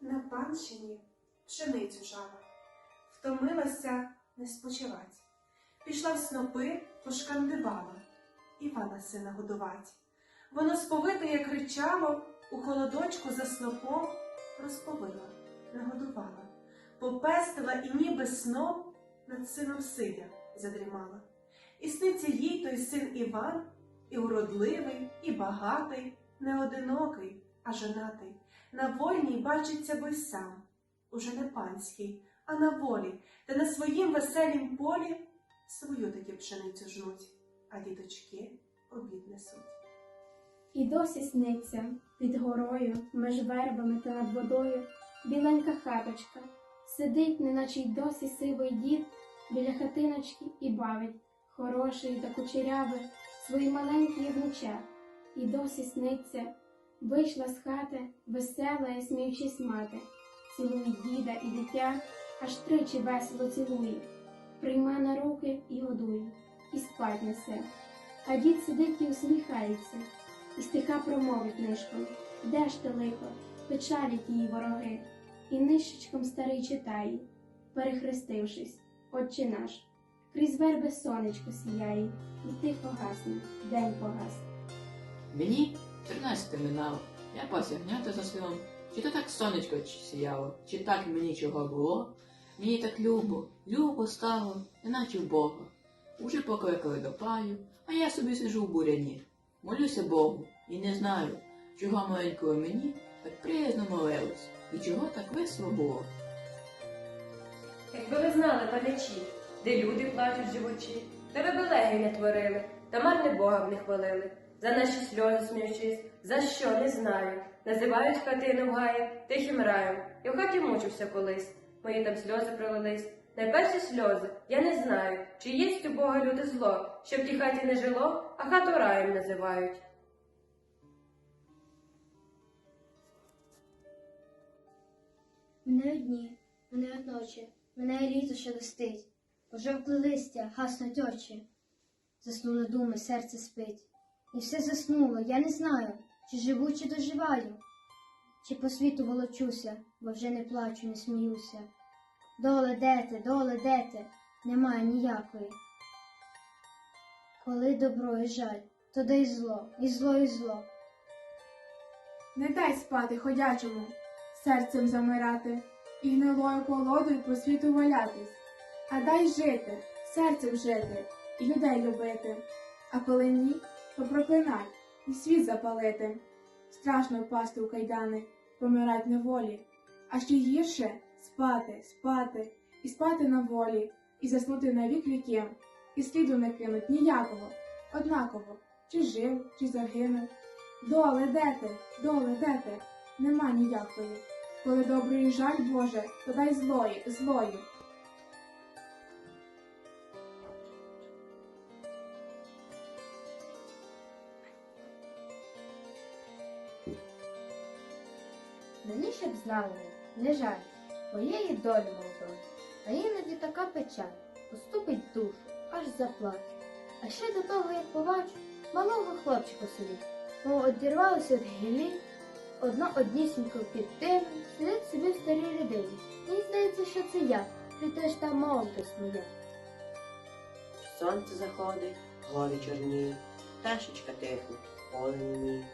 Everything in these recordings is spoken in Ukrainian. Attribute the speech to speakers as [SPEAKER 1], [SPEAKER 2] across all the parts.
[SPEAKER 1] на панщині пшеницю жала, втомилася не спочивать. Пішла в снопи, пошкандибала, Івана сина годувать. Воно сповите, як ричало, у холодочку за снопом розповила, нагодувала, попестила і ніби сном над сином сидя задрімала. І сниться їй той син Іван, і уродливий, і багатий, не одинокий, а жонатий. На вольній бачиться бо й сам, уже не панський, а на волі, де на своїм веселім полі свою таки пшеницю жнуть, а діточки обід несуть.
[SPEAKER 2] І досі сниться під горою, меж вербами та над водою, біленька хаточка. Сидить, неначе й досі сивий дід, біля хатиночки і бавить, хороший та кучерявий, свої маленькі внуча. І досі сниться, вийшла з хати, весела і сміючись мати, цілує діда і дитя, аж тричі весело цілує, прийма на руки і годує, і спать несе. А дід сидить і усміхається, і стиха промовить нишком, де ж ти лихо, печалять її вороги, і нишечком старий читає, перехрестившись, Отче наш, крізь верби сонечко сіяє, і тихо гасне, день погас.
[SPEAKER 3] Мені тринадцяте минало, я пас ягнята за селом. Чи то так сонечко сіяло, чи так мені чого було? Мені так любо, любо стало, неначе в Бога. Уже покликали до паю, а я собі сижу в буряні. Молюся Богу і не знаю, чого маленького мені так приязно молилось, і чого так весело було.
[SPEAKER 4] Якби ви знали, паничі, де люди плачуть живучі, де ви белеги не творили, та марне Бога б не хвалили, за наші сльози сміючись, за що не знаю. Називають хатину в гаї тихим раєм, і в хаті мучився колись. Мої там сльози пролились. Найперші сльози, я не знаю, чи єсть у Бога люди зло, що в тій хаті не жило, а хату раєм називають.
[SPEAKER 5] Мене одні, мене одночі, мене літо шелестить, пожовкли листя, гаснуть очі. Заснули думи, серце спить. І все заснуло, я не знаю, чи живу, чи доживаю, чи по світу волочуся, бо вже не плачу, не сміюся. Доле де ти, доле де ти, немає ніякої. Коли добро і жаль, то дай зло, і зло, і зло.
[SPEAKER 6] Не дай спати ходячому, серцем замирати і гнилою колодою по світу валятись, а дай жити, серцем жити і людей любити. А коли ні, то проклинай і світ запалити. Страшно впасти у кайдани, помирать на волі, а ще гірше спати, спати і спати на волі, і заснути на вік віків, і сліду не кинуть ніякого, однаково, чи жив, чи загинув. Доле де ти, доле де ти, нема ніякої. Коли добрий жаль Боже, то дай злої, злої.
[SPEAKER 5] Мені щоб знали, не жаль, моєї долі молодої, а іноді така печаль поступить душу, аж заплачу. А ще до того, як побачу, малого хлопчика собі, мов одірвалося від гілі, одно однісінько під тим, сидить собі в старій людині. Мені здається, що це я, чи теж та молодость моя.
[SPEAKER 7] Сонце заходить, гори чорніють, пташечка тихне, поле неміє.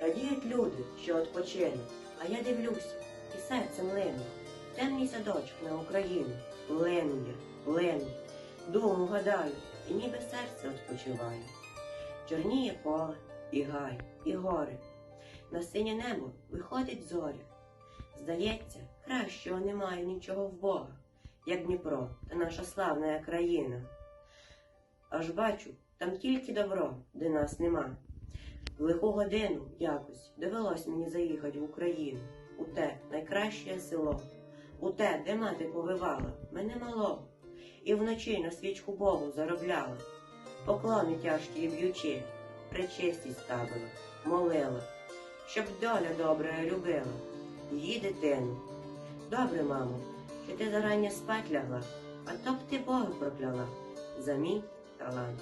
[SPEAKER 7] Радіють люди, що відпочили, а я дивлюся, і серцем лину. Темний садочок на Україну, лину я, лину. Думу гадаю, і ніби серце відпочиває. Чорніє поле, і гай, і гори. На синє небо виходить зоря. Здається, кращого немає нічого в Бога, як Дніпро та наша славна країна. Аж бачу, там тільки добро, де нас нема. В лиху годину якось довелось мені заїхати в Україну, у те найкраще село, у те, де мати повивала мене мало, і вночі на свічку Богу заробляла, поклони тяжкі і б'ючи, причистість ставила, молила, щоб доля добра любила, її дитину. Добре, мамо, що ти зарання спать лягла, а то б ти Бога прокляла за мій талант.